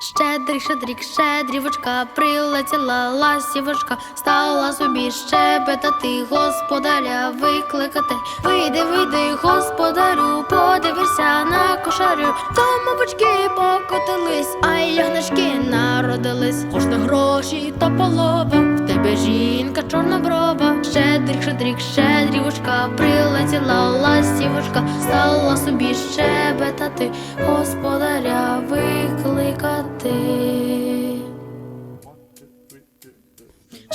Щедрик, щедрик, щедрівочка, прилетіла ласівочка, стала собі щебетати, господаря викликати. Вийди, вийди, господарю, подивися на кошарю. Там бочки покотились, а ягнички народились. Хоч на гроші то полова, в тебе жінка чорноброва. Щедрик, щедрик, щедрівочка, прилетіла ласівочка, стала собі щебетати, господаря.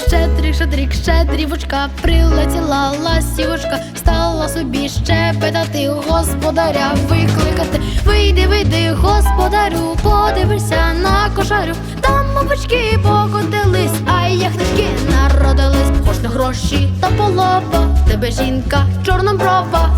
Щедрик, щедрик, щедрівочка, прилетіла ласівочка, стала собі щебетати, господаря викликати. Вийди, вийди, господарю, подивися на кошарю. Там мовочки покотились, а яхтички народились. Хоч на гроші та полова, в тебе жінка чорноброва.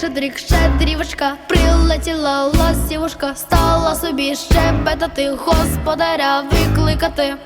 Щедрик, щедрівочка, прилетіла ласівушка, стала собі щебетати, господаря викликати.